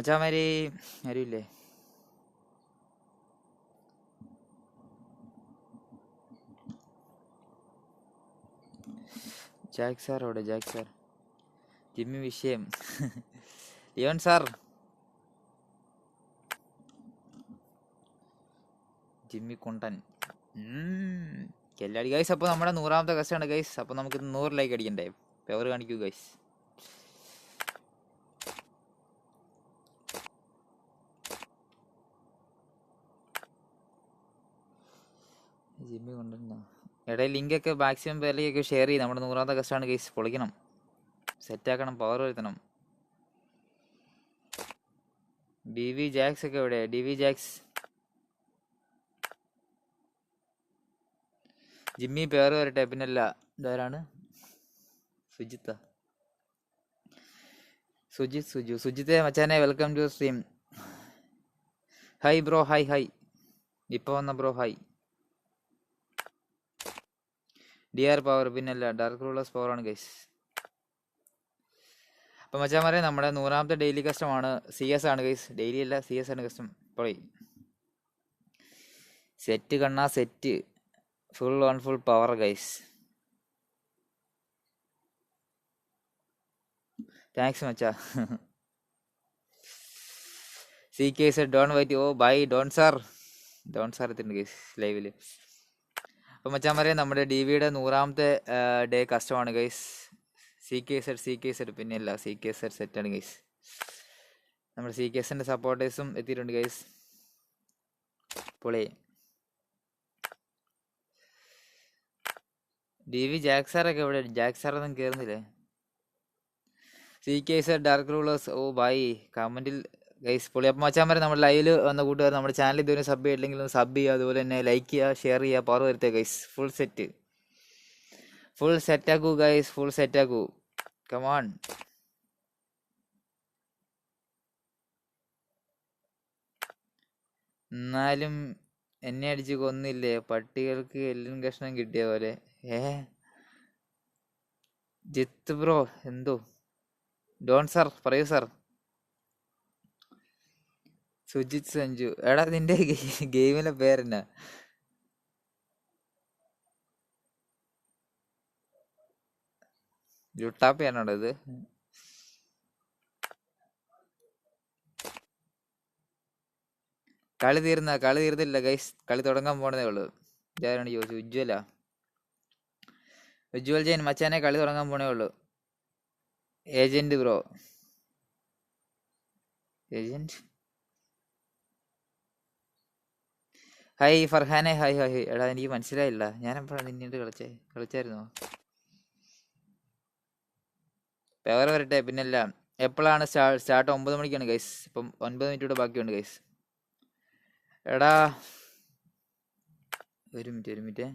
മച്ചാമാരി ആരുമില്ലേ Jack sir അവിടെ Jack sir Jimmy വിഷയം ലിയോൺ സാർ ജിമ്മി കൊണ്ടൻ എല്ലാടി ഗൈസ് അപ്പോൾ നമ്മുടെ നൂറാമത്തെ കസ്റ്റാണ് ഗൈസ് അപ്പോൾ നമുക്ക് നൂറ് ലൈക്ക് അടിക്കണ്ടേ പവർ കാണിക്കൂ ഗൈസ് ജിമ്മി കൊണ്ടുവന്നോ ഇടയിൽ ലിങ്കൊക്കെ മാക്സിമം പേരിലേക്കൊക്കെ ഷെയർ ചെയ്യും. നമ്മുടെ നൂറാമത്തെ കസ്റ്റമാണ് കേസ് പൊളിക്കണം. സെറ്റാക്കണം പവർ വരുത്തണം. ഡി വി ജാക്സ് ഒക്കെ എവിടെ ഡി വി ജാക്സ് ജിമ്മി പേർ വരട്ടെ. പിന്നല്ല ഇതാരാണ് സുജിത്ത. സുജിത് സുജു. സുജിത്തെ മച്ചാനെ welcome to stream hi bro hi hi ഇപ്പൊ വന്ന bro hi D R power പിന്നല്ല ഡാർക്ക് റൂളേഴ്സ് പവർ ആണ് ഗൈസ് വെച്ചാൽ മച്ചാമാരെ നമ്മുടെ നൂറാമത്തെ ഡെയിലി കസ്റ്റമാണ് സി എസ് ആണ് ഗൈസ് ഡെയിലി അല്ല സി എസ് ആണ് കസ്റ്റം പൊളി set Kanna set full on full power guys thanks മച്ചാ. C K set Don white oh by Don sir Don sir എത്തിയിട്ടുണ്ട് ഗൈസ് ലൈവിൽ അപ്പം മച്ചാൻ പറയാം നമ്മുടെ ഡി വിയുടെ നൂറാമത്തെ day കസ്റ്റമാണ് guys C K set C K set പിന്നെ അല്ല സി കെ സെറ്റ് സെറ്റാണ് ഗൈസ് നമ്മുടെ സി കെ എസിന്റെ സപ്പോർട്ടേഴ്സും എത്തിയിട്ടുണ്ട് ഗൈസ് പൊളി. ഡി വി ജാക്ക് സാറൊക്കെ എവിടെ? ജാക്ക് സാറൊന്നും കയറുന്നില്ലേ C K sir dark rulers ഓ ബായ് കമന്റിൽ ഗൈസ് പൊളി അപ്പം മച്ചാൻ വരെ നമ്മുടെ ലൈവിൽ വന്ന കൂട്ടുകാർ നമ്മുടെ ചാനൽ ഇതുവരെ സബ് ചെയ്തില്ലെങ്കിൽ സബ് ചെയ്യുക അതുപോലെ തന്നെ ലൈക്ക് ചെയ്യുക ഷെയർ ചെയ്യുക പവർ വരുത്തുക ഗൈസ് ഫുൾ സെറ്റ് ഫുൾ സെറ്റാക്കൂ ഗൈസ് ഫുൾ സെറ്റാക്കൂ കമാൺ എന്നാലും എന്നെ അടിച്ച് കൊന്നില്ലേ? പട്ടികൾക്ക് എല്ലും കഷ്ണം കിട്ടിയ പോലെ. ഏ? ജിത്ത് ബ്രോ എന്തോ? ഡോൺ സാർ പറയൂ സാർ സുജിത് സഞ്ജു. എടാ നിന്റെ ഗെയിമിലെ പേരെന്നാ? ലുട്ടാപ്പിയാണോടാ ഇത്? കളി തീർന്ന കളി തീർന്നില്ല ഗൈസ് കളി തുടങ്ങാൻ പോണതേ ഉള്ളൂ. ഇതാരാണ് ചോദിച്ചു ഉജ്വല ഉജ്വൽ ജയൻ മച്ചാനെ കളി തുടങ്ങാൻ പോണേ ഉള്ളൂ. Agent bro. ഏജന്റ്? ഹായ് ഫർഹാനെ ഹായ് ഹായ് എടാ എനിക്ക് മനസ്സിലായില്ല. ഞാൻ എപ്പോഴാണ് നിന്നോട് കളിച്ചേ? കളിച്ചായിരുന്നോ? പവർ വരട്ടെ. പിന്നല്ല എപ്പോഴാണ് സ്റ്റാർട്ട് ഒമ്പത് മണിക്കാണ് ഗൈസ് ഇപ്പം ഒൻപത് മിനിറ്റ് കൂടെ ബാക്കിയുണ്ട് ഗൈസ് എടാ ഒരു മിനിറ്റ് ഒരു മിനിറ്റ്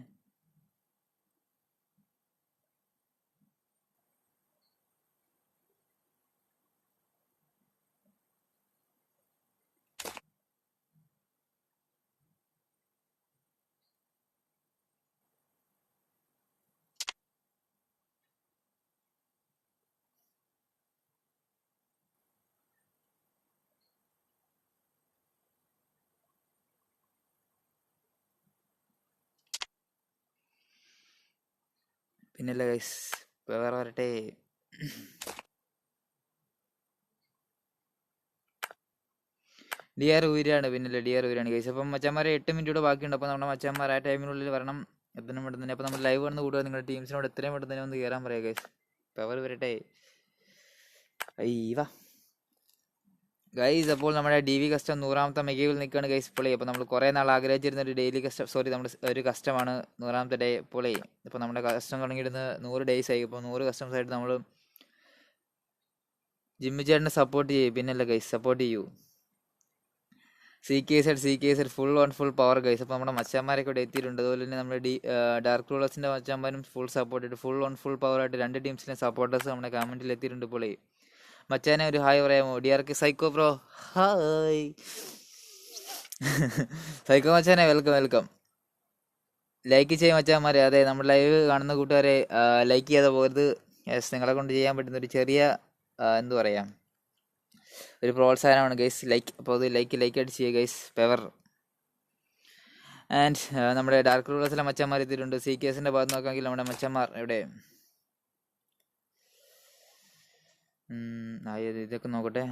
പിന്നല്ല ഗൈസ് വേറെ വരട്ടെ. ഡിയർ ആർ ഊരാണ് പിന്നല്ലേ ഡിആർ ഊരാണ് ഗൈസ് അപ്പം മച്ചാന്മാരെ എട്ട് മിനിറ്റ് കൂടെ ബാക്കിയുണ്ട്. അപ്പോൾ നമ്മുടെ മച്ചാന്മാർ ആ ടൈമിനുള്ളിൽ വരണം. എത്രയും പെട്ടെന്ന് തന്നെ. അപ്പോൾ നമ്മൾ ലൈവ് വന്ന് കൂടുക. നിങ്ങളുടെ ടീംസിനോട് എത്രയും പെട്ടെന്ന് തന്നെ ഒന്ന് കയറാൻ പറയാം ഗൈസ് പവർ വരട്ടെ. അയ്യവ ഗൈസ് അപ്പോൾ നമ്മുടെ ഡി വി കസ്റ്റം നൂറാമത്തെ മെഗയിൽ നിൽക്കുകയാണ് ഗൈസ് പൊളി അപ്പോൾ നമ്മൾ കുറേ നാൾ ആഗ്രഹിച്ചിരുന്ന ഒരു ഡെയിലി കസ്റ്റം സോറി നമ്മുടെ ഒരു കസ്റ്റമാണ് നൂറാമത്തെ ഡേ പൊളി ഇപ്പോൾ നമ്മുടെ കസ്റ്റം തുടങ്ങിയിരുന്ന നൂറ് ഡേയ്സ് ആയി. ഇപ്പോൾ നൂറ് കസ്റ്റംസ് ആയിട്ട് നമ്മൾ ജിമ്മി ചേട്ടനെ സപ്പോർട്ട് ചെയ്യും. പിന്നല്ല ഗൈസ് സപ്പോർട്ട് ചെയ്യൂ. C K Z C K Z full on full power guys അപ്പോൾ നമ്മുടെ മച്ചാന്മാരൊക്കെ ഇവിടെ എത്തിയിട്ടുണ്ട്. അതുപോലെ തന്നെ നമ്മുടെ ഡി ഡാർക്ക് റൂളേഴ്സിന്റെ മച്ചാന്മാരും full support full on full power ആയിട്ട് രണ്ട് ടീംസിന്റെ സപ്പോർട്ടേഴ്സ് നമ്മുടെ കമന്റിൽ എത്തിയിട്ടുണ്ട് പൊളി മച്ചാനെ ഒരു ഹായ് പറയാമോ? D R K psycho bro hi psycho മച്ചാനെ വെൽക്കം വെൽക്കം ലൈക്ക് ചെയ്യും മച്ചാന്മാരെ. അതെ നമ്മൾ ലൈവ് കാണുന്ന കൂട്ടുകാരെ ലൈക്ക് ചെയ്താൽ പോകരുത്. യെസ് നിങ്ങളെ കൊണ്ട് ചെയ്യാൻ പറ്റുന്ന ഒരു ചെറിയ എന്തു പറയാം ഒരു പ്രോത്സാഹനമാണ് ഗൈസ് ലൈക്ക് അപ്പോൾ അത് ലൈക്ക് ലൈക്ക് അടിച്ച് ചെയ്യുക ഗൈസ് പെവർ ആൻഡ് നമ്മുടെ ഡാർക്ക് റൂളേഴ്സിലെ മച്ചന്മാർ എത്തിയിട്ടുണ്ട്. സി കെ എസിന്റെ ഭാഗത്ത് നോക്കാമെങ്കിൽ നമ്മുടെ മച്ചന്മാർ എവിടെ ഉം, ആ, ഇതൊക്കെ നോക്കട്ടെ.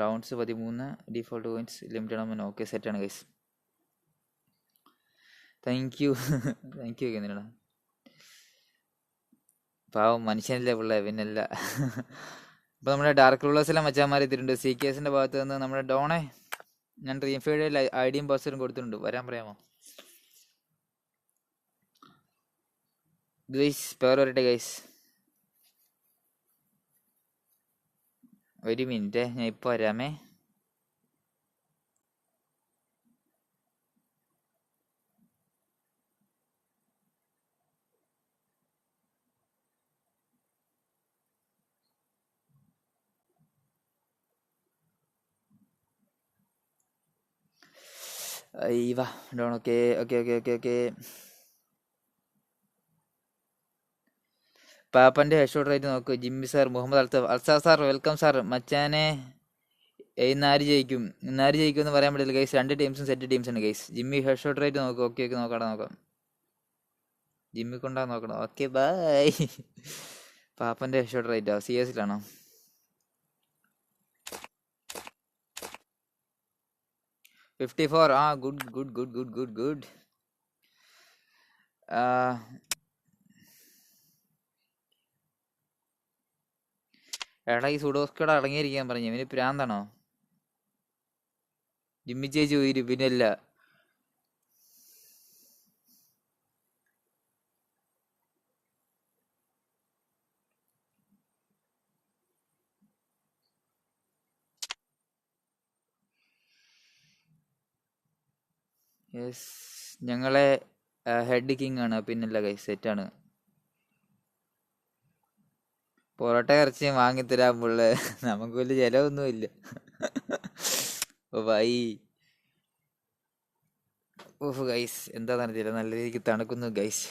റൗണ്ട്സ് പതിമൂന്ന് ഡിഫോൾട്ട് പോയിന്റ്സ് ലിമിറ്റഡ് ആകുമ്പോൾ ഓക്കെ ആണ് guys thank you thank you എന്നിടാ പാവം മനുഷ്യനല്ലേ പിള്ളേ പിന്നല്ല. അപ്പോൾ നമ്മുടെ ഡാർക്ക് റൂളേഴ്സിലെ മച്ചാന്മാർ എത്തിയിട്ടുണ്ട്. സി കെ എസിന്റെ ഭാഗത്ത് നിന്ന് നമ്മുടെ ഡോണെ ഞാൻ റീഫൈഡ് ഐ ഡിയും പാസ്വേഡും കൊടുത്തിട്ടുണ്ട്. വരാൻ പറയാമോ? ഗൈസ് പേർ വരട്ടെ ഗൈസ് ഒരു മിനിറ്റ് ഞാൻ ഇപ്പോൾ വരാമേ അയ്യവ Don okay okay okay okay okay പാപ്പന്റെ headshot rate നോക്കൂ. ജിമ്മി സാർ മുഹമ്മദ് അൽത്തഫ് അൽസാ സാർ വെൽക്കം സാർ മച്ചാനെ ഇന്നാര് ജയിക്കും. ഇന്നാര് ജയിക്കും എന്ന് പറയാൻ പറ്റില്ല ഗൈസ് രണ്ട് ടീംസും സെറ്റ് ടീംസ് ഉണ്ട് ഗൈസ് ജിമ്മി ഹെഡ്ഷോട്ട് റേറ്റ് നോക്കും. ഓക്കെ ഓക്കെ നോക്കാം. നോക്കാം. ജിമ്മി കൊണ്ടാ നോക്കണം ഓക്കെ ബൈ പാപ്പന്റെ ഹെഡ്ഷോട്ട് റേറ്റോ സി എസിലാണോ ഫിഫ്റ്റി ഫോർ ആ good good good good good good എടാ ഈ സുഡോസ്കോട് അടങ്ങിയിരിക്കാൻ പറഞ്ഞു. ഇവന് പ്രാന്താണോ? ജിമ്മി ചേച്ചി പോയി പിന്നല്ല യെസ് ഞങ്ങളെ ഹെഡ് കിങ് ആണ് പിന്നല്ല കൈ സെറ്റാണ് പൊറോട്ട ഇറച്ചി വാങ്ങിത്തരാൻ പുള്ള. നമുക്ക് വലിയ ചിലവൊന്നുമില്ല ബൈ. ഓഫ് ഗൈസ് എന്താ ചില നല്ല രീതിക്ക് തണുക്കുന്നു ഗൈസ്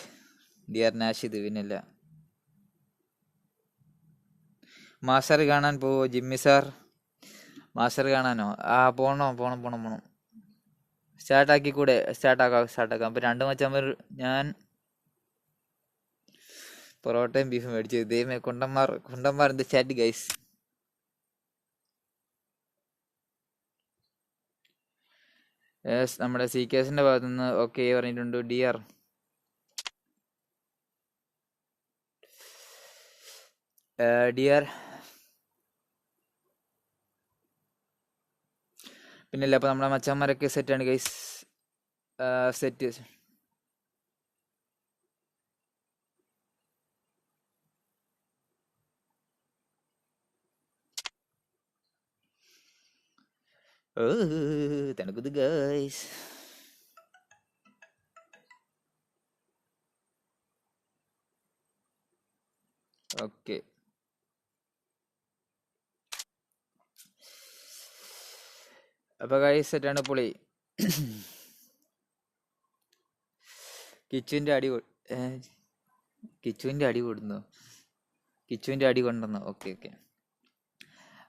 ഡിയർ ഇത് പിന്നല്ല. മാസ്റ്റർ കാണാൻ പോവോ ജിമ്മി സാർ? മാസ്റ്റർ കാണാനോ? ആ പോണോ പോണം പോണം പോണം. സ്റ്റാർട്ടാക്കി കൂടെ സ്റ്റാർട്ടാക്കാം സ്റ്റാർട്ടാക്കാം. അപ്പൊ രണ്ട് മച്ചാമ്പ ഞാൻ പൊറോട്ടയും ബീഫും മേടിച്ചു. ദൈവമേ കുണ്ടന്മാർ കുണ്ടന്മാർ എന്ത് ചാറ്റ് ഗൈസ് നമ്മുടെ സി കേസിന്റെ ഭാഗത്തു നിന്ന് ഓക്കെ പറഞ്ഞിട്ടുണ്ട് ഡിയർ ഡിയർ പിന്നല്ല അപ്പൊ നമ്മുടെ മച്ചന്മാരൊക്കെ സെറ്റാണ് ഗൈസ് സെറ്റ് തണുക്കുത് ഗൈസ് ഓക്കെ അപ്പൊ ഗൈസ് സെറ്റാണ് പൊളി കിച്ചുവിന്റെ അടി കൊ- ഏ, കിച്ചുവിന്റെ അടി കൊടുന്നു കിച്ചുവിന്റെ അടി കൊണ്ടുവന്നു ഓക്കെ ഓക്കെ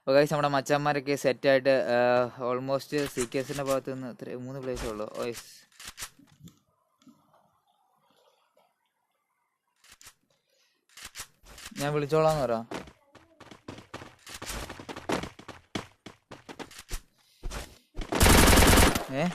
അപ്പോൾ ഗൈസ് നമ്മുടെ മച്ചന്മാരൊക്കെ സെറ്റായിട്ട് ഓൾമോസ്റ്റ് സി കേസിന്റെ ഭാഗത്ത് നിന്ന് ഇത്ര മൂന്ന് പ്ലേസേ ഉള്ളൂ. ഓയ്സ് യെസ് ഞാൻ വിളിച്ചോളാന്ന് പറ. ഏ?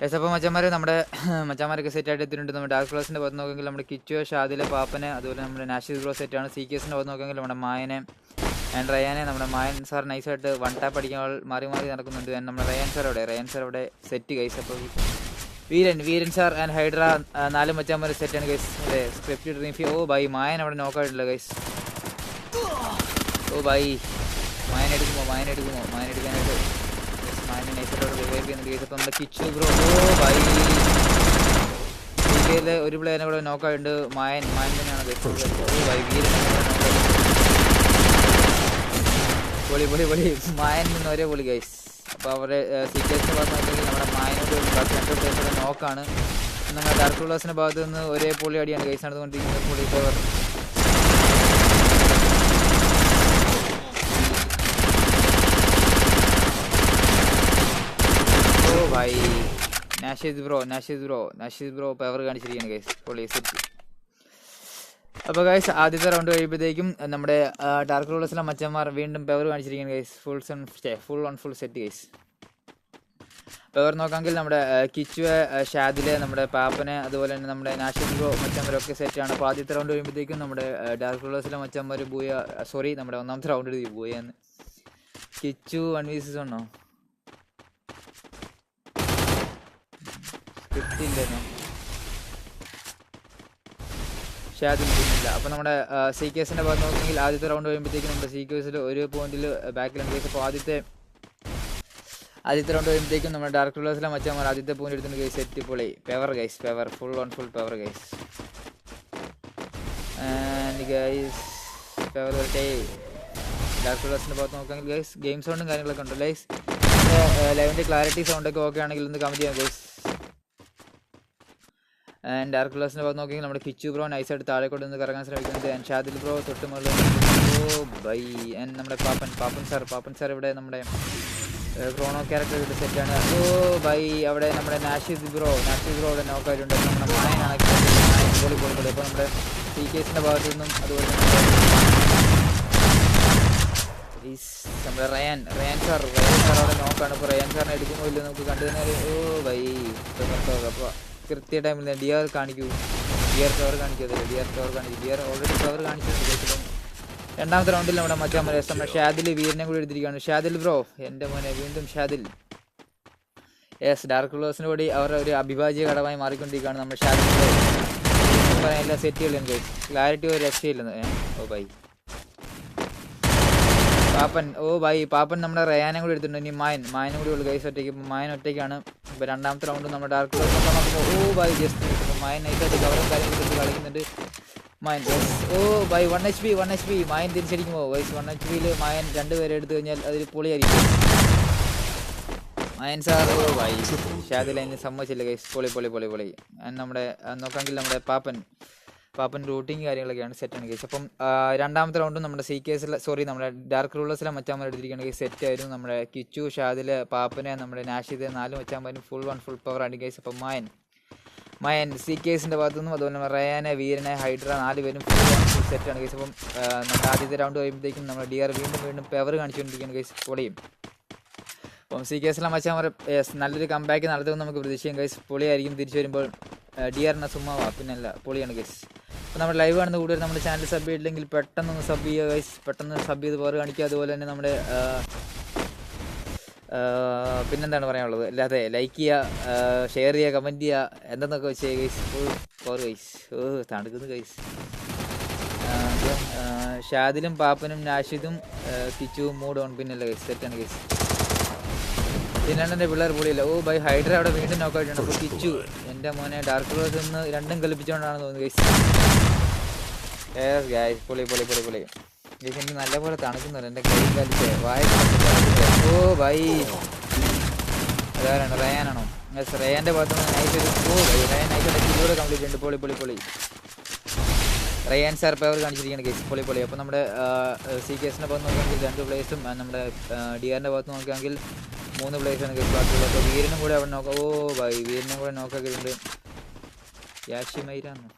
എസ് അപ്പോൾ മച്ചന്മാർ നമ്മുടെ മച്ചന്മാരൊക്കെ സെറ്റ് ആയിട്ട് എത്തിയിട്ടുണ്ട്. നമ്മുടെ ഡാർക്ക് ക്ലോസിന്റെ ഭാഗത്ത് നോക്കുമെങ്കിൽ നമ്മുടെ കിച്ചു ഷാദിലെ പാപ്പനെ അതുപോലെ നമ്മുടെ നാഷണൽ ബ്രോ സെറ്റാണ് സി കേസിന്റെ ഭാഗത്ത് നോക്കുമെങ്കിൽ നമ്മുടെ മായനെ ആൻഡ് റയാനെ നമ്മുടെ മായൻ സാർ നൈസായിട്ട് വൺ ടാപ്പ് അടിക്കാൻ മാറി മാറി നടക്കുന്നുണ്ട്. ആൻഡ് നമ്മുടെ റയാൻ സാർ അവിടെ റയാൻ സാർ അവിടെ സെറ്റ് ഗൈസ് അപ്പോൾ Veeran Veeran sir and Hydra നാല് മച്ചാന്മാർ സെറ്റാണ് ഗൈസ് അതെ സ്ക്രിപ്റ്റ് റിഫി ഓ ബൈ മായൻ അവിടെ നോക്കായിട്ടില്ല ഗൈസ് ഓ ബൈ മായൻ എടുക്കുമോ? മായൻ എടുക്കുമോ? മായൻ എടുക്കാനായിട്ട് നൈസറോട് റിവൈവ് ഗൈസ് അപ്പോൾ നമ്മുടെ കിച്ചു ബ്രോ ഓ ബൈ ഇന്ത്യയിലെ ഒരു പ്ലെയറിനെ കൂടെ നോക്കായിട്ടുണ്ട് മായൻ മായൻ തന്നെയാണ് പൊളി പൊളി പൊളി. മായൻ നിന്ന് ഒരേ പൊളി ഗൈസ് അപ്പോൾ അവരെ സീക്രറ്റ്സിന്റെ ഭാഗത്ത് നമ്മുടെ മായനോട് നോക്കാണ് നമ്മുടെ ഡാർക്ക് റൂളേഴ്സിന്റെ ഭാഗത്ത് നിന്ന് ഒരേ പൊളി അടിയാണ് ഗൈസ് നടന്നുകൊണ്ടിരിക്കുന്നത്. പൊളി പവർ ഓ by Nashid bro Nashid bro Nashid bro power കാണിച്ചിരിക്കുകയാണ് guys പൊളി സെറ്റ് അപ്പോൾ ഗൈസ് ആദ്യത്തെ റൗണ്ട് കഴിയുമ്പോഴത്തേക്കും നമ്മുടെ ഡാർക്ക് റൂളേഴ്സിലെ മച്ചന്മാർ വീണ്ടും power കാണിച്ചിരിക്കുകയാണ് guys full sun full on full set guys power നോക്കാമെങ്കിൽ നമ്മുടെ കിച്ചു കിച്ചുവെ ഷാദിലെ നമ്മുടെ പാപ്പനെ അതുപോലെ തന്നെ നമ്മുടെ നാഷിദ് ബ്രോ മച്ചന്മാരൊക്കെ സെറ്റാണ് അപ്പോൾ ആദ്യത്തെ റൗണ്ട് കഴിയുമ്പോഴത്തേക്കും നമ്മുടെ ഡാർക്ക് റൂളേഴ്സിലെ മച്ചന്മാർ ബൂയ സോറി നമ്മുടെ ഒന്നാമത്തെ റൗണ്ട് ബൂയെന്ന് കിച്ചു വൺ വീസസ് ഉണ്ടോ? സ്ക്രിപ്റ്റ് പക്ഷേ അത് ഇല്ല അപ്പോൾ നമ്മുടെ സി കേസിന്റെ ഭാഗത്ത് നോക്കുകയാണെങ്കിൽ ആദ്യത്തെ റൗണ്ട് കഴിയുമ്പോഴത്തേക്കും നമ്മുടെ സി കേസിൽ ഒരു പോയിന്റിൽ ബാക്കിലുണ്ട് അപ്പോൾ ആദ്യത്തെ ആദ്യത്തെ റൗണ്ട് കഴിയുമ്പോഴത്തേക്കും നമ്മുടെ ഡാർക്ക് റൂളേഴ്സിലെ മാറി ആദ്യത്തെ പോയിന്റ് എടുത്തിട്ട് ഗൈസ് സെറ്റ് പൊളി power guys power full on full power guys and guys power dark റൂളേഴ്സിന്റെ ഭാഗത്ത് നോക്കുകയാണെങ്കിൽ ഗൈസ് ഗെയിം സൗണ്ടും കാര്യങ്ങളൊക്കെ ഉണ്ട് ഗൈസ് ലൈവിന്റെ ക്ലാരിറ്റി സൗണ്ടൊക്കെ ഓക്കെ ആണെങ്കിൽ ഒന്ന് കമന്റ് ചെയ്യാം ഗൈസ് ആൻഡ് ഡാർക്ക് ക്ലാസിന്റെ ഭാഗത്ത് നോക്കിയെങ്കിൽ നമ്മുടെ കിച്ചു ബ്രോ നൈസായിട്ട് താഴെ കൊണ്ട് നിന്ന് കറങ്ങാൻ ശ്രമിക്കുന്നത് ആൻഡ് ഷാദിൽ ബ്രോ തൊട്ട് മുകളിൽ ഓ ബൈ ആൻഡ് നമ്മുടെ പാപ്പൻ പാപ്പൻ സാർ പാപ്പൻ സാർ ഇവിടെ നമ്മുടെ ക്രോണോ ക്യാരക്ടർ സെറ്റാണ് ഓ ബൈ അവിടെ നമ്മുടെ നാഷിദ് ബ്രോ നാഷിദ് ബ്രോ അവിടെ നോക്കായിട്ടുണ്ട് നമ്മുടെ മായനാണ് പൊളി പൊളി അപ്പോൾ നമ്മുടെ സി കേസിന്റെ ഭാഗത്തു നിന്നും അതുപോലെ നമ്മുടെ റയാൻ റയാൻ സാർ റയാൻ സാർ അവിടെ നോക്കാണ് ഇപ്പോൾ റയാൻ സാറിനെ എടുക്കുമ്പോൾ ഇല്ല നമുക്ക് കണ്ടു തന്നെ. ഓ ബൈ അപ്പോൾ കൃത്യ ടൈമിൽ ഡി ആർ കാണിക്കൂ. ഡിയർ ടവർ കാണിക്കുന്നത് ഡിയർ ടവർ കാണിക്കും ഡി ആർ ഓൾറെഡി ടവർ കാണിച്ചിട്ടുണ്ട് രണ്ടാമത്തെ റൗണ്ടിൽ നമ്മുടെ മല നമ്മുടെ ഷാദിൽ വീരനെ കൂടി എടുത്തിരിക്കുകയാണ്. ഷാദിൽ ബ്രോ എന്റെ മോനെ വീണ്ടും ഷാദിൽ. യെസ് ഡാർക്ക് ക്ലോസിന് കൂടി അവരുടെ ഒരു അഭിഭാജ്യ ഘടകമായി മാറിക്കൊണ്ടിരിക്കുകയാണ് നമ്മൾ ഷാദിൽ ബ്രോ പറയാൻ എല്ലാ സെറ്റുകളും ക്ലാരിറ്റി ഒരു രക്ഷയില്ലെന്ന്. ഓ ബൈ പാപ്പൻ ഓ ബൈ പാപ്പൻ നമ്മുടെ റയാനെ കൂടി എടുത്തിട്ടുണ്ട്. ഇനി മായൻ മായനും കൂടി ഉള്ളു ഗൈസ് ഒറ്റയ്ക്ക്. മായൻ ഒറ്റയ്ക്കാണ്. ഇപ്പൊ രണ്ടാമത്തെ റൗണ്ട് നമ്മുടെ ഡാർക്ക് നോക്കുമ്പോൾ ഓ ബൈ ജസ്റ്റ് കിട്ടുന്നു മായൻ നൈസായിട്ട് കവറും കാര്യങ്ങളൊക്കെ കളിക്കുന്നുണ്ട്. മായൻ ഓ by one H P one H P Mayan തിരിച്ചടിക്കുമോ? വൈസ് വൺ എച്ച് പിയിൽ മായൻ രണ്ടുപേരെ എടുത്തു കഴിഞ്ഞാൽ അതിൽ പൊളിയായിരിക്കും. മായൻ സാർ ഓ ഷാദിൽ അതിന് സമ്മതിച്ചില്ല ഗൈസ് പൊളി പൊളി പൊളി പൊളി. നമ്മുടെ നോക്കാമെങ്കിൽ നമ്മുടെ പാപ്പൻ പാപ്പൻ റൂട്ടിങ് കാര്യങ്ങളൊക്കെയാണ് സെറ്റ് സെറ്റാണ് കേസ് അപ്പം രണ്ടാമത്തെ റൗണ്ടും നമ്മുടെ സി കേസിലെ സോറി നമ്മുടെ ഡാർക്ക് റൂളേഴ്സിലെ മച്ചാന്മാർ എടുത്തിരിക്കുകയാണ് കേസ് സെറ്റ് ആയിരുന്നു നമ്മുടെ കിച്ചു ഷാദിൽ പാപ്പനെ നമ്മുടെ നാഷിദ് നാല് മച്ചാന്മാരും ഫുൾ വൺ ഫുൾ പവർ ആണ് കേസ് അപ്പം മായൻ മയൻ സി കേസിന്റെ ഭാഗത്തുനിന്നും അതുപോലെ തന്നെ റയാനെ വീരനെ ഹൈഡ്ര നാല് പേരും ഫുൾ ഫുൾ സെറ്റാണ് കേസ് അപ്പം നമ്മുടെ ആദ്യത്തെ റൗണ്ട് കഴിയുമ്പോഴത്തേക്കും നമ്മുടെ ഡി ആർ വീണ്ടും വീണ്ടും പവർ കാണിച്ചുകൊണ്ടിരിക്കുകയാണ് കേസ് പൊളിയും. അപ്പം സി കെ എസ് എല്ലാം yes, നല്ലൊരു കമ്പാക്ക് നടത്തുമെന്ന് നമുക്ക് പ്രതീക്ഷിക്കാം ഗൈസ് പൊളിയായിരിക്കും തിരിച്ചു വരുമ്പോൾ. ഡി ആറിനെ സുമ്മാവാ പിന്നല്ല പൊളിയാണ് ഗൈസ് അപ്പോൾ നമ്മുടെ ലൈവ് കാണുന്ന കൂടുതൽ നമ്മുടെ ചാനൽ സബ് ചെയ്തില്ലെങ്കിൽ പെട്ടെന്ന് ഒന്ന് സബ് ചെയ്യുക ഗൈസ് പെട്ടെന്ന് സബ് ചെയ്ത് പവർ കാണിക്കുക. അതുപോലെ തന്നെ നമ്മുടെ പിന്നെന്താണ് പറയാനുള്ളത്? അല്ലാതെ ലൈക്ക് ചെയ്യുക ഷെയർ ചെയ്യുക കമന്റ് ചെയ്യുക എന്തെന്നൊക്കെ വെച്ച് ഗൈസ് ഓ ഗൈസ് ഓ തണുക്കുന്നു ഗൈസ് ഷാദിലും പാപ്പനും നാഷിദും കിച്ചുവും മൂഡ് ഓൺ പിന്നല്ല ഗൈസ് സെറ്റാണ് ഗൈസ് പിന്നെ പിള്ളേർ പൊളിയില്ല. ഓ ബൈ ഹൈഡ്ര അവിടെ വീണ്ടും നോക്കായിട്ടുണ്ട് അപ്പോൾ കിച്ചു എന്റെ മോനെ ഡാർക്ക് ക്ലോസ് നിന്ന് രണ്ടും കളിപ്പിച്ചോണ്ടാണ് തോന്നുന്നത് ഗൈസ് പൊളി പൊളി നല്ലപോലെ തണുക്കുന്നുണ്ട്. എന്റെ കൈ കളിച്ച് വായ ഓ ബൈ. അതാരാണ്? റയാനാണോ? റയാന്റെ റയാന്റെ ഭാഗത്ത് night oh by. Rayan night complete ഉണ്ട് പൊളി പൊളി പൊളി. റയാൻ സാർ പവർ കാണിച്ചിരിക്കുകയാണ് കേസ് പൊളി പൊളി. അപ്പോൾ നമ്മുടെ സി കേസിന്റെ ഭാഗത്ത് നോക്കുകയാണെങ്കിൽ രണ്ട് പ്ലേസും നമ്മുടെ ഡി ആറിന്റെ ഭാഗത്ത് നോക്കുകയാണെങ്കിൽ മൂന്ന് പ്ലേസാണ് കേസ് ബാക്കിയുള്ളത് അപ്പോൾ വീരനും കൂടെ അവിടെ നോക്കാം ഓ ബൈ. വീരനും കൂടെ നോക്കാക്കിയിട്ടുണ്ട് യാഷിമൈരാന്ന്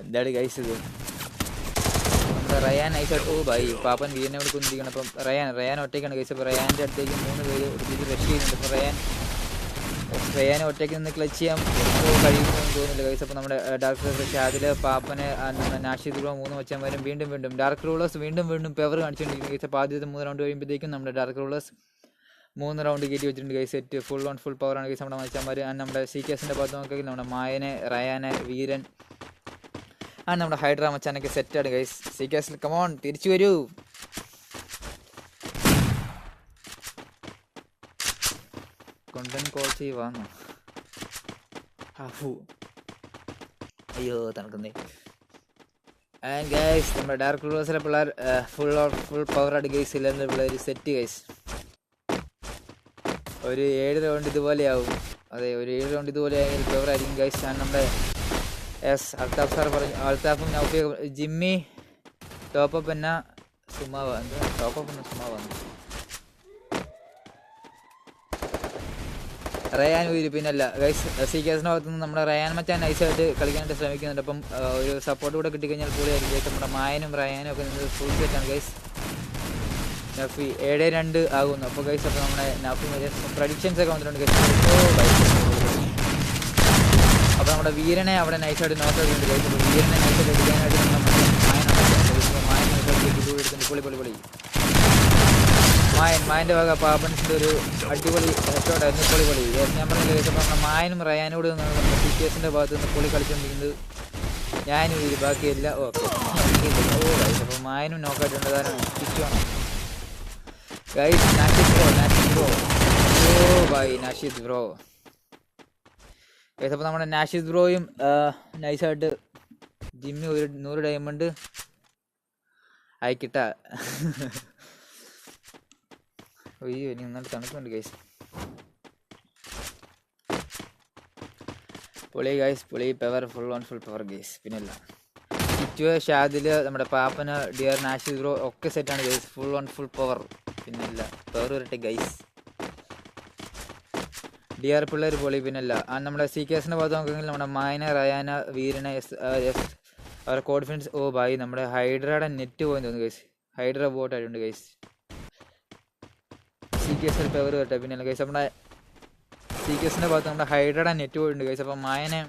എന്താണ് ഗൈസ് ഇത്? റയാൻ നൈസായിട്ട് ഓ ബൈ. പാപ്പൻ വീരനെ ഇവിടെ കൊണ്ടിരിക്കണം അപ്പം റയാൻ റയാൻ ഒറ്റയ്ക്കാണ് ഗൈസ് അപ്പോൾ റയാന്റെ അടുത്തേക്ക് മൂന്ന് പേര് ഒരു റഷ് ചെയ്യുന്നുണ്ട്. അപ്പോൾ റയാൻ റയാൻ ഒറ്റയ്ക്ക് നിന്ന് ക്ലച്ച് ചെയ്യാൻ കഴിയുമെന്ന് തോന്നുന്നില്ല ഗൈസ് അപ്പോൾ നമ്മുടെ ഡാർക്ക് റൂളേഴ്സ് അതിൽ പാപ്പന് ആ, നമ്മുടെ നാഷിദ് ബ്രോ മൂന്ന് വച്ചാൽ വീണ്ടും വീണ്ടും ഡാർക്ക് റൂളേഴ്സ് വീണ്ടും വീണ്ടും പെവർ കാണിച്ചുകൊണ്ടിരിക്കുന്നു ഗൈസ് അപ്പോൾ ആദ്യത്തെ മൂന്ന് റൗണ്ട് കഴിയുമ്പോഴത്തേക്കും നമ്മുടെ ഡാർക്ക് റൂളേഴ്സ് മൂന്ന് റൗണ്ട് കയറ്റി വെച്ചിട്ടുണ്ട് guys set full on full power ആണ് ഗൈസ് നമ്മുടെ മച്ചാന്മാർ നമ്മുടെ സി കെ എസിന്റെ ഭാഗത്ത് നോക്കുകയാണെങ്കിൽ നമ്മുടെ മായനെ റയാനെ വീരൻ. ആ നമ്മുടെ ഹൈഡ്ര മച്ചാനൊക്കെ സെറ്റാണ് guys C K S come on തിരിച്ചു വരൂ. കൊണ്ടൻ കോച്ച് അഫു അയ്യോ തണുക്കുന്നേ. ആൻഡ് ഗൈസ് നമ്മുടെ ഡാർക്ക് ക്ലോസിലെ പിള്ളേർ ഫുൾ ഫുൾ ആണ് ഗൈസ് ഇല്ലെന്ന് പിള്ളേർ സെറ്റ് ഗൈസ് ഒരു ഏഴ് റൗണ്ട് ഇതുപോലെയാവും അതെ ഒരു ഏഴ് റൗണ്ട് ഇതുപോലെ റിക്കവർ ആയിരിക്കും ഗൈസ് ഞാൻ നമ്മുടെ എസ് അൽത്താഫ് സാർ പറഞ്ഞു അൽത്താഫും ജിമ്മി ടോപ്പപ്പ് എന്നാ സുമാവ എന്താ ടോപ്പപ്പ് എന്നാ സുമാവാന്ന് റയാൻ ഉയര് പിന്നല്ല. ഗൈസ് സി കേസിന്റെ ഭാഗത്ത് നിന്ന് നമ്മുടെ റയാൻ മച്ചാൻ നൈസായിട്ട് കളിക്കാനായിട്ട് ശ്രമിക്കുന്നുണ്ട്. അപ്പം ഒരു സപ്പോർട്ട് കൂടെ കിട്ടിക്കഴിഞ്ഞാൽ കൂടെ ആയിരിക്കും നമ്മുടെ മായനും റയാനും ഒക്കെ ഫുൾ സെറ്റാണ് ഗൈസ് നഫി ഏഴ് രണ്ട് ആകുന്നു. അപ്പോൾ ഗൈസ് അപ്പോൾ നമ്മുടെ നഫി പ്രഡിക്ഷൻസ് ഒക്കെ വന്നിട്ടുണ്ട് അപ്പോൾ നമ്മുടെ വീരനെ അവിടെ നൈസായിട്ട് നോക്കുന്നുണ്ട് ഗൈസ് അപ്പോൾ വീരനെ നൈസായിട്ട് എടുക്കാനായിട്ട് നമ്മുടെ മായൻ പൊളി മായൻ മായന്റെ വക പാപ്പൻസിന്റെ ഒരു അടിപൊളി ഹെഡ്ഷോട്ടായിരുന്നു പൊളി പൊളി. ഞാൻ പറഞ്ഞ ഗൈസ് അപ്പോൾ നമ്മുടെ മായനും റയാനോട് നിന്നാണ് നമ്മുടെ സി കേസിന്റെ ഭാഗത്ത് നിന്ന് പൊളി കളിച്ചുകൊണ്ടിരിക്കുന്നത് ഞാനും ഇത് ബാക്കിയെല്ലാം ഓക്കെ ഓ ഗൈസ് അപ്പോൾ മായനും നോക്കായിട്ടുണ്ട് കാരണം ചുറ്റുമാണ് guys Nashid bro Nashid bro oh by Nashid bro അപ്പോൾ നമ്മുടെ നാഷിദ് ബ്രോയും നൈസായിട്ട് ജിമ്മി ഒരു നൂറ് ഡയമണ്ട് അയക്കിട്ട അയ്യോ ഇനി നന്നായിട്ട് തണുക്കുന്നുണ്ട് ഗൈസ് പൊളി ഗൈസ് പൊളി power full on full power guys പിന്നല്ല ചിറ്റുവ ഷാദിൽ നമ്മുടെ പാപ്പന ഡിയർ നാഷിദ് ബ്രോ ഒക്കെ സെറ്റാണ് guys full on full power പിന്നല്ല പേര് വരട്ടെ ഗൈസ് ഡി ആർ പിള്ളേർ പൊളി പിന്നല്ല. ആ നമ്മുടെ സി കേസിന്റെ ഭാഗത്ത് നോക്കുകയാണെങ്കിൽ നമ്മുടെ മായന റയാന വീരന എസ് എസ് അവരുടെ കോൺഫിഡൻസ് ഓ ബായി നമ്മുടെ ഹൈഡ്രയുടെ നെറ്റ് പോയി തോന്നുന്നു ഗൈസ് ഹൈഡ്ര ബോട്ട് ആയിട്ടുണ്ട് ഗൈസ് സി കെ എസ് പേര് വരട്ടെ പിന്നല്ല ഗൈസ് നമ്മുടെ സി കെ എസിന്റെ ഭാഗത്ത് നമ്മുടെ ഹൈഡ്രയുടെ നെറ്റ് പോയിട്ടുണ്ട് ഗൈസ് അപ്പം മായനെ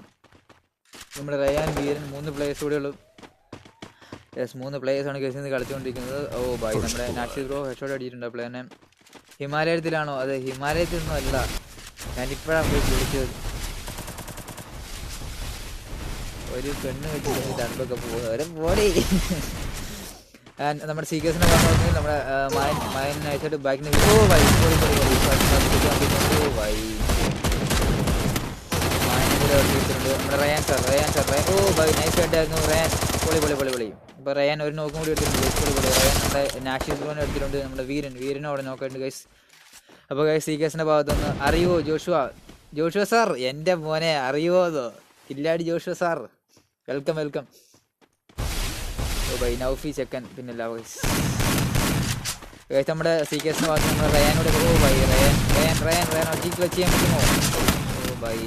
നമ്മുടെ റയാൻ വീരൻ മൂന്ന് പ്ലേയേഴ്സ് കൂടെ ഉള്ളൂ. യെസ് മൂന്ന് പ്ലേയേഴ്സാണ് ആണ് കേസിൽ നിന്ന് കളിച്ചുകൊണ്ടിരിക്കുന്നത് ഓ ബൈ നമ്മുടെ നാക്സി ബ്രോ ഹെഡ്ഷോട്ട് അടിച്ചിട്ടുണ്ട് തന്നെ ഹിമാലയത്തിലാണോ? അതെ ഹിമാലയത്തിൽ നിന്നും അല്ല ഞാനിപ്പോഴാണ് പോയി വിളിച്ചത്. ഒരു പെണ്ണ് വെച്ചിട്ട് തണുപ്പൊക്കെ പോകുന്നത് പോലെ നമ്മുടെ സീക്കേഴ്സിനെ കേസിനെ നമ്മുടെ മായൻ മായൻ നൈസായിട്ട് ബാക്കിന് ഓ വൈ വൈ മായനെ കൂടെ നമ്മുടെ Rayan sir Rayan sir oh by nice ആയിട്ടായിരുന്നു റയാൻ പൊളി പൊളി പൊളി പൊളി. ഇപ്പോൾ റയാൻ ഒരു നോക്കും കൂടി എടുത്തിട്ടുണ്ട്. പൊളി പൊളി. റയാൻ നമ്മുടെ നാഷണൽ ഗ്രോൺ എടുത്തിട്ടുണ്ട് നമ്മുടെ വീരൻ. വീരനും അവിടെ നോക്കാറുണ്ട് ഗൈസ് അപ്പോൾ ഗൈസ് സി കേസിന്റെ ഭാഗത്തുനിന്ന് അറിയുമോ ജോഷുവ? ജോഷുവ സാർ എന്റെ മോനെ അറിയുമോ അതോ? കില്ലാടി ജോഷുവ സാർ. വെൽക്കം വെൽക്കം ഓ നൗഫി ചെക്കൻ. പിന്നെ ഗൈസ് ഗൈസ് നമ്മുടെ സി കേസിന്റെ ഭാഗത്ത് നമ്മുടെ റയാനോട് ഓ ബൈ റയാൻ റയാൻ റയാൻ റയാൻ ക്ലച്ച് ചെയ്യാൻ പറ്റുമോ? ഓ ബൈ.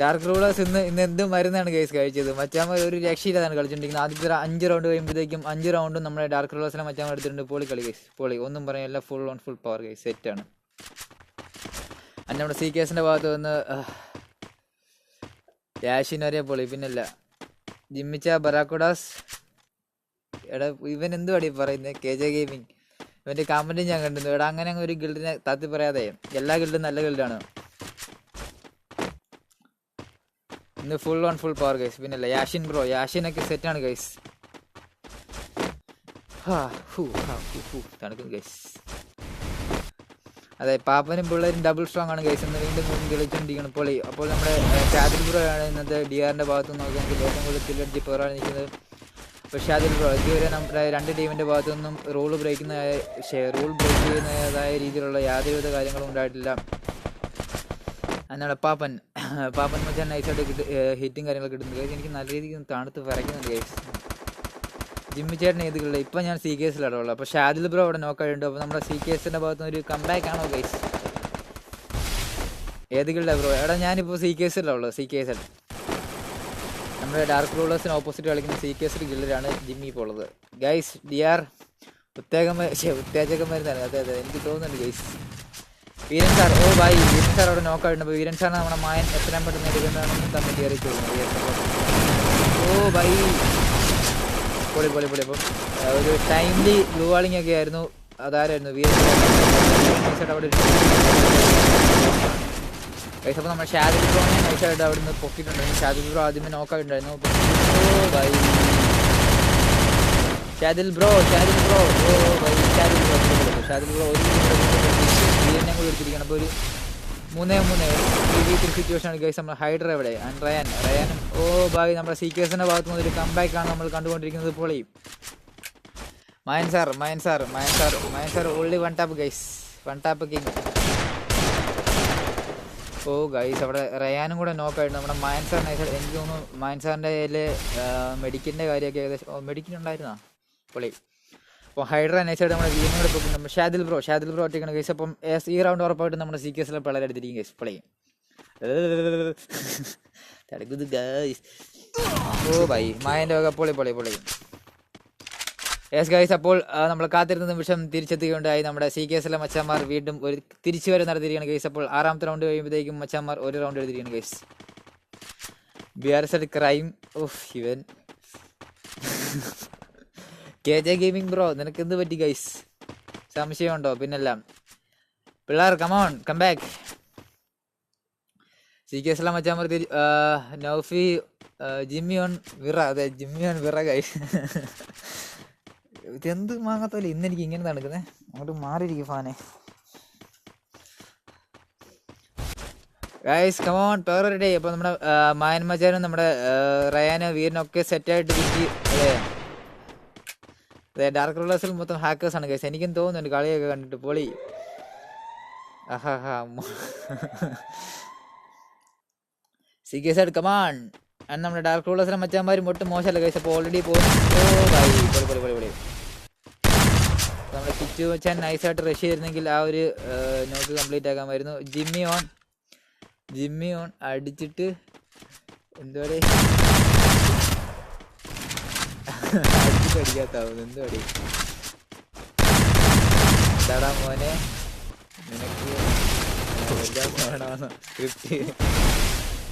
ഡാർക്ക് റൂളേഴ്സ് ഇന്ന് ഇന്ന് എന്ത് മരുന്നാണ് കേസ് കഴിച്ചത്? മച്ചാമ്മ ഒരു രക്ഷയില്ലാതാണ് കളിച്ചിട്ടുണ്ടെങ്കിൽ ആദ്യത്തെ അഞ്ച് റൗണ്ട് കഴിയുമ്പോഴത്തേക്കും അഞ്ച് റൗണ്ടും നമ്മുടെ ഡാർക്ക് റൂളേഴ്സിനെ മച്ചാമ്മ എടുത്തിട്ടുണ്ട്. പൊളി കളി കേസ് പൊളി. ഒന്നും പറയാനില്ല full on full power case സെറ്റാണ് നമ്മുടെ സി കേസിന്റെ ഭാഗത്ത് യാഷിൻ വരെ പൊളി. പിന്നല്ല ജിമ്മിച്ച ബറാക്കുഡാസ് എടാ ഇവൻ എന്തുവാടി പറയുന്നത് കെ ജെ ഗെയിമിങ് ഇവന്റെ കമന്റും ഞാൻ കണ്ടിരുന്നു. എടാ അങ്ങനെ അങ്ങ് ഒരു ഗിൽഡിനെ താത്തി പറയാതെ. എല്ലാ ഗിൽഡും നല്ല ഗിൽഡാണ് ഇന്ന് full on full power guys പിന്നല്ല. യാഷിൻ ബ്രോ യാഷിനൊക്കെ സെറ്റാണ് ഗൈസ് തണുക്കുന്നു ഗൈസ് അതെ പാപ്പനും പിള്ളേരും ഡബിൾ സ്ട്രോങ് ആണ് ഗൈസ് എന്ന് വീണ്ടും വീണ്ടും കളിച്ചുകൊണ്ടിരിക്കണം പൊളി അപ്പോൾ നമ്മുടെ ഷാദിൽ ബ്രോ ആണ് ഇന്നത്തെ ഡി ആറിന്റെ ഭാഗത്ത് നോക്കുകയാണെങ്കിൽ ഏറ്റവും കൂടുതൽ കില്ലടിച്ച് പേറാണ് നിൽക്കുന്നത്. അപ്പോൾ ഷാദിൽ ബ്രോ ഇതുവരെ നമ്മുടെ രണ്ട് ടീമിന്റെ ഭാഗത്തു നിന്നും റൂൾ ബ്രേക്കുന്ന റൂൾ ബ്രേക്ക് ചെയ്യുന്നതായ രീതിയിലുള്ള യാതൊരുവിധ കാര്യങ്ങളും ഉണ്ടായിട്ടില്ല. എന്നാണ് പാപ്പൻ. പാപ്പൻ മച്ചാൻ നൈസായിട്ട് കിട്ടി ഹിറ്റും കാര്യങ്ങളൊക്കെ കിട്ടുന്നത് ഗൈസ് എനിക്ക് നല്ല രീതിക്ക് തണുത്ത് വിറയ്ക്കുന്നുണ്ട് ഗൈസ് ജിമ്മി ചേട്ടൻ ഏത് കിട്ടില്ല ഇപ്പം ഞാൻ സി കെ കേസിലാണ് ഉള്ളത്. അപ്പോൾ ഷാദിൽ ബ്രോ അവിടെ നോക്കാറുണ്ട് അപ്പോൾ നമ്മുടെ സി കെ ഭാഗത്ത് നിന്ന് ഒരു കംബാക്ക് ആണോ ഗൈസ് ഏത് കിട്ടില്ല ബ്രോ എടാ ഞാനിപ്പോൾ സി കെ എസിലാണ് ഉള്ളത് സി കെ കേസ് നമ്മുടെ ഡാർക്ക് റൂളേഴ്സിന് ഓപ്പോസിറ്റ് കളിക്കുന്ന സി കെ എസിൽ ഗില്ലറാണ് ജിമ്മി ഇപ്പോൾ ഉള്ളത്. ഗൈസ് ഡി ആർ ഉത്തേജകം ഉത്തേജകം വരുന്നതാണ് അതെ അതെ എനിക്ക് തോന്നുന്നുണ്ട് ഗൈസ് വീരൻ സാർ ഓ ഭായി വീരൻ സാർ അവിടെ നോക്കായിട്ടുണ്ട് വീരൻ സാറിന് നമ്മുടെ മായൻ എത്രയും പെട്ടെന്ന് എടുക്കുന്നതാണെന്ന് കമ്മിറ്റി അറിയിച്ചു സാർ. ഓ ഭായി പൊളി പൊളി പൊളി. അപ്പം ഒരു ടൈംലി ബ്ലൂ വാളിംഗ് ഒക്കെ ആയിരുന്നു. അതാരായിരുന്നു? വീരൻ സാർ. അവിടെ അപ്പോൾ നമ്മൾ ഷാദിൽ ബ്രോനെ നൈസായിട്ട് അവിടെ നിന്ന് പൊക്കിയിട്ടുണ്ടായിരുന്നു ഷാദി ബ്രോ ആദ്യമേ നോക്കായിട്ടുണ്ടായിരുന്നു ഓ by. Shadil bro Shadil bro. Oh by Shadil bro. Shadil bro ഒരു വീരനെ കൂടി എടുത്തിരിക്കണം അപ്പോൾ ഒരു മൂന്നേ മൂന്നേ ഒരു സിറ്റുവേഷൻ ആണ് ഗൈസ് നമ്മൾ ഹൈഡർ എവിടെ? ആൻഡ് റയാൻ. റയാനും ഓ ബായ് നമ്മുടെ സീക്കേഴ്സിന്റെ ഭാഗത്ത് നിന്ന് ഒരു ആണ് നമ്മൾ കണ്ടുകൊണ്ടിരിക്കുന്നത് പൊളി Mayan sir Mayan sir Mayan sir Mayan sir only one tap guys one tap king ഓ ഗൈസ് അവിടെ റയാനും കൂടെ നോക്കായിരുന്നു നമ്മുടെ മയൻ സാർ നൈസ് എനിക്ക് തോന്നുന്നു മയൻ സാറിന്റെ കയ്യിൽ മെഡിക്കിന്റെ കാര്യമൊക്കെ ഏകദേശം മെഡിക്കിൻ ഉണ്ടായിരുന്നാ? പൊളി അപ്പോൾ ഹൈഡ്ര നൈസായിട്ട് നമ്മുടെ വീണ്ടും പോകും നമ്മൾ ഷാദിൽ ബ്രോ ഷാദിൽ ബ്രോ ഒറ്റയ്ക്കാണ് ഗൈസ് അപ്പം ഈ റൗണ്ട് ഉറപ്പായിട്ട് നമ്മുടെ സി കേസിലെ പിള്ളേർ എടുത്തിരിക്കും പൊളി തടക്കുന്നത് ഗൈസ് ഓ ബൈ മായന്റെ വക പൊളി പൊളി പൊളി. യെസ് ഗൈസ് അപ്പോൾ നമ്മൾ കാത്തിരുന്ന നിമിഷം തിരിച്ചെത്തുകയുണ്ടായി. നമ്മുടെ സി കെ എസിലെ മച്ചാന്മാർ വീണ്ടും ഒരു തിരിച്ചു വരെ നടത്തിയിരിക്കുകയാണ് ഗൈസ് അപ്പോൾ ആറാമത്തെ റൗണ്ട് കഴിയുമ്പോഴത്തേക്കും മച്ചാന്മാർ ഒരു റൗണ്ട് എടുത്തിരിക്കുകയാണ് guys B R S crime of ഇവൻ കെ ജെ ഗെയിമിംഗ് ബ്രോ നിനക്ക് എന്ത് പറ്റി ഗൈസ് സംശയമുണ്ടോ? പിന്നെല്ലാം. പിള്ളേർ come on come back C K S എല്ലാം വെച്ചാൽ ആ, നൗഫി ജിമ്മി ഓൺ വിറ. അതെ ജിമ്മി ഓൺ വിറ ഗൈസ് ഇതെന്ത് മാങ്ങാത്തോലെ? ഇന്ന് എനിക്ക് ഇങ്ങനെ നടക്കുന്നേ? അങ്ങോട്ട് മാറിയിരിക്കും ഫാനെ. ഗൈസ് കമോൺ പേറൊരു ഡേ അപ്പോൾ നമ്മുടെ മായൻ മച്ചാനും നമ്മുടെ റയാനും വീരനും ഒക്കെ സെറ്റായിട്ട് അതെ. ഡാർക്ക് റോളേഴ്സിൽ മൊത്തം ഹാക്കേഴ്സ് ആണ് ഗൈസ് എനിക്കും തോന്നുന്നുണ്ട് കളിയൊക്കെ കണ്ടിട്ട് പൊളി. ആഹാ C K side come on നമ്മുടെ ഡാർക്ക് റൂളേഴ്സിലെ മച്ചാന്മാരും ഒട്ടും മോശമല്ല ഗൈസ് അപ്പോൾ ഓൾറെഡി പൊളി നമ്മുടെ കിച്ചു വെച്ചാൽ നൈസായിട്ട് റഷ് ചെയ്തിരുന്നെങ്കിൽ ആ ഒരു നോക്ക് കംപ്ലീറ്റ് ആക്കാമായിരുന്നു ജിമ്മി ഓൺ. Jimmy on. അടിച്ചിട്ട് എന്തോ എന്താടാ മോനെ? നിനക്ക്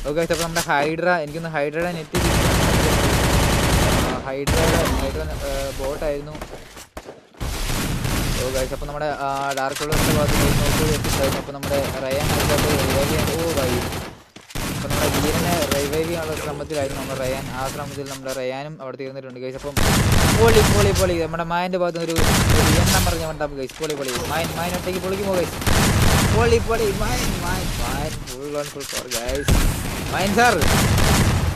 ഓക്കെ അപ്പൊ നമ്മുടെ ഹൈഡ്ര എനിക്കൊന്ന് ഹൈഡ്രയുടെ നെറ്റ് ഹൈഡ്രയുടെ ഹൈഡ്ര ബോട്ടായിരുന്നു ഓ അപ്പോൾ നമ്മുടെ ഡാർക്ക് ഉള്ളതിന്റെ ഭാഗത്ത് നോക്കി അപ്പോൾ നമ്മുടെ റയാൻ ഓ ബൈ അപ്പോൾ നമ്മുടെ വീരനെ റിവൈവ് ചെയ്യാനുള്ള ശ്രമത്തിലായിരുന്നു നമ്മുടെ റയാൻ ആ ശ്രമത്തിൽ നമ്മുടെ റയാനും അവിടെ തീർന്നിട്ടുണ്ട് ഗൈസ് അപ്പം പൊളി പൊളി പൊളി നമ്മുടെ മായന്റെ ഭാഗത്ത് ഒരു എണ്ണം പറഞ്ഞ വണ്ടാപ്പ് ഗൈസ് പൊളി പൊളി മായൻ മായൻ ഒറ്റയ്ക്ക് പൊളിക്കുമോ ഗൈസ് പൊളി പൊളി Mayan Mayan Mayan full on full power guys Mayan sir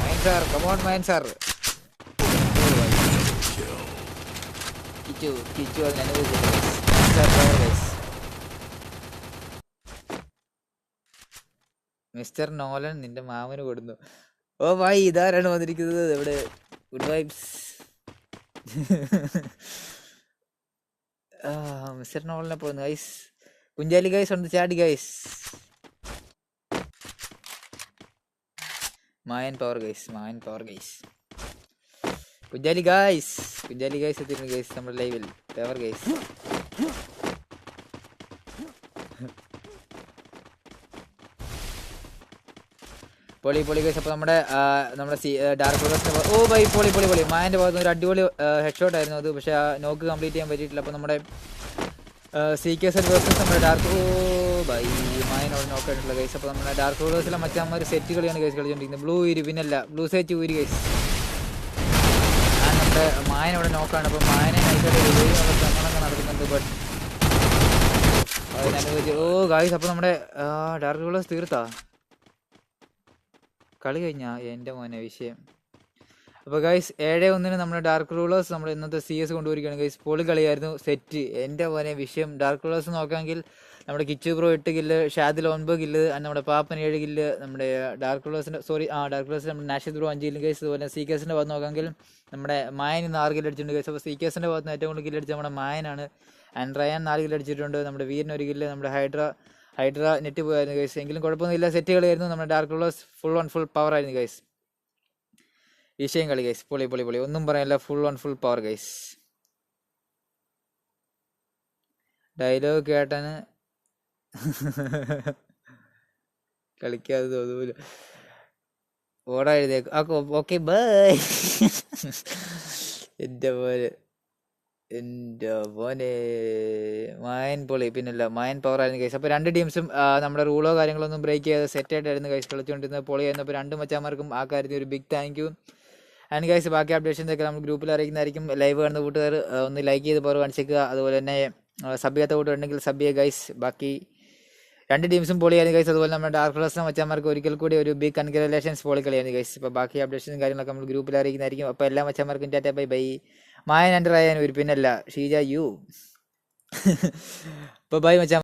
Mayan sir come on Mayan sir Kichu Kichu അത് പവർ ഗൈസ് മിസ്റ്റർ നോലൻ നിന്റെ മാമന് കൊടുന്നു. ഓ ഭായ് ഇതാരാണ് വന്നിരിക്കുന്നത്? ഇവിടെ ഗുഡ് വൈബ്സ്. മിസ്റ്റർ നോലനെ പോകുന്നു ഗൈസ് കുഞ്ചാലി ഗൈസ് ഉണ്ട് ചാടി guys Mayan power guys Mayan power guys Kunjali guys Kunjali guys എത്തിയിരുന്നു ഗൈസ് നമ്മുടെ ലൈവിൽ പവർ ഗൈസ് പൊളി പൊളി കേസ് അപ്പോൾ നമ്മുടെ നമ്മുടെ സി ഡാർക്ക് റോസിന്റെ ഓ ബൈ പൊളി പൊളി പൊളി. മായന്റെ ഭാഗത്ത് ഒരു അടിപൊളി ഹെഡ് ആയിരുന്നു അത്. പക്ഷേ ആ നോക്ക് കംപ്ലീറ്റ് ചെയ്യാൻ പറ്റിയിട്ടില്ല. അപ്പോൾ നമ്മുടെ സി കെ സെറ്റ് വേഴ്സസ് നമ്മുടെ ഡാർക്ക് ഓ ബൈ. മായനോട് നോക്കായിട്ടുള്ള കേസ് അപ്പോൾ നമ്മുടെ ഡാർക്ക് ഫോറസ്റ്റിലെ മറ്റേ അമ്മ ഒരു സെറ്റ് കളിയാണ് കേസ് കളിച്ചുകൊണ്ടിരിക്കുന്നത് ബ്ലൂ ഊരി പിന്നല്ല. ബ്ലൂ സെറ്റ് ഊരി കേസ് നമ്മുടെ അവിടെ നോക്കാണ് അപ്പോൾ മായനെ നൈസായിട്ട് നടക്കുന്നുണ്ട്. ബട്ട് ഓ ഗായ്സ് അപ്പോൾ നമ്മുടെ ഡാർക്ക് റോളേഴ്സ് തീർത്താ? കളി കഴിഞ്ഞാ എന്റെ മോനെ വിഷയം. അപ്പോൾ ഗൈസ് ഏഴ് ഒന്നിന് നമ്മുടെ ഡാർക്ക് റൂളേഴ്സ് നമ്മുടെ ഇന്നത്തെ സി എസ് കൊണ്ടുപോയിരിക്കുകയാണ് ഗൈസ് പൊളി കളിയായിരുന്നു സെറ്റ് എന്റെ മോനെ വിഷയം ഡാർക്ക് റൂളേഴ്സ് നോക്കാമെങ്കിൽ നമ്മുടെ കിച്ചു ബ്രോ എട്ട് കില്ല് ഷാദിൽ ഒൻപത് കില്ല് നമ്മുടെ പാപ്പൻ ഏഴ് കില്ല് നമ്മുടെ ഡാർക്ക് റൂളേഴ്സിന്റെ സോറി ആ ഡാർക്ക് റൂളേഴ്സ് നമ്മുടെ നാഷിദ് ബ്രോ അഞ്ച് കില്ല് ഗൈസ് അതുപോലെ സി കേസിന്റെ ഭാഗത്ത് നോക്കാമെങ്കിൽ നമ്മുടെ മായൻ ഇന്ന് ആറ് കില്ല് അടിച്ചിട്ടുണ്ട് ഗൈസ് അപ്പോൾ സി കേസിന്റെ ഭാഗത്ത് ഏറ്റവും കൂടുതൽ കില്ല് അടിച്ച നമ്മുടെ മായനാണ് ആൻഡ് റയാൻ നാല് കില്ല് അടിച്ചിട്ടുണ്ട് നമ്മുടെ വീരൻ ഒരു കില്ല് നമ്മുടെ ഹൈഡ്ര ഹൈഡ്ര നെറ്റ് പോയായിരുന്നു ഗൈസ് എങ്കിലും കുഴപ്പമൊന്നുമില്ല. സെറ്റ് കളിയായിരുന്നു നമ്മുടെ dark rulers full on full power ആയിരുന്നു ഗൈസ് വിഷയം കളി ഗൈസ് പൊളി പൊളി പൊളി. ഒന്നും പറയാനില്ല. Full on full power guys dialogue കേട്ടന് കളിക്കാതെ തോന്നൂല. ഓടാ എഴുതിയേക്കും. ഓക്കെ ബൈ എന്റെ പോലെ എന്റെ മോനെ. മായൻ പൊളി. പിന്നല്ല മായൻ പവർ ആയിരുന്നു കൈസ് അപ്പോൾ രണ്ട് ടീംസും നമ്മുടെ റൂളോ കാര്യങ്ങളൊന്നും ബ്രേക്ക് ചെയ്ത് സെറ്റ് ആയിട്ടായിരുന്നു കൈസ് കളിച്ചുകൊണ്ടിരുന്നത് പൊളിയായിരുന്നു അപ്പോൾ രണ്ട് മച്ചാമാർക്കും ആ കാര്യത്തിൽ ഒരു big thank you and guys ബാക്കി അപ്ഡേഷൻസ് ഒക്കെ നമ്മൾ ഗ്രൂപ്പിൽ അറിയിക്കുന്നതായിരിക്കും. ലൈവ് കാണുന്ന കൂട്ടുകാർ ഒന്ന് ലൈക്ക് ചെയ്ത് പവർ കാണിച്ചേക്കുക. അതുപോലെ തന്നെ സബ് ചെയ്യാത്ത കൂട്ടുണ്ടെങ്കിൽ സബ് ചെയ്യുക ഗൈസ് ബാക്കി രണ്ട് ടീംസും പൊളിയായിരുന്നു ഗൈസ് അതുപോലെ നമ്മുടെ ഡാർക്ക് ഫ്ലസ്സിനെ മച്ചാന്മാർക്ക് ഒരിക്കൽ കൂടി ഒരു ബിഗ് കൺഗ്രാലേഷൻസ് പൊളി കളിയായിരുന്നു ഗൈസ് ഇപ്പോൾ ബാക്കി അപ്ഡേഷൻസും കാര്യങ്ങളൊക്കെ നമ്മൾ ഗ്രൂപ്പിൽ അറിയിക്കുന്നതായിരിക്കും. അപ്പോൾ എല്ലാ മച്ചാന്മാർക്കും tata bye bye. Mayan and Rayan ഒരു പിന്നല്ല. ഷീജ യു. അപ്പോൾ ബൈ മച്ചാ.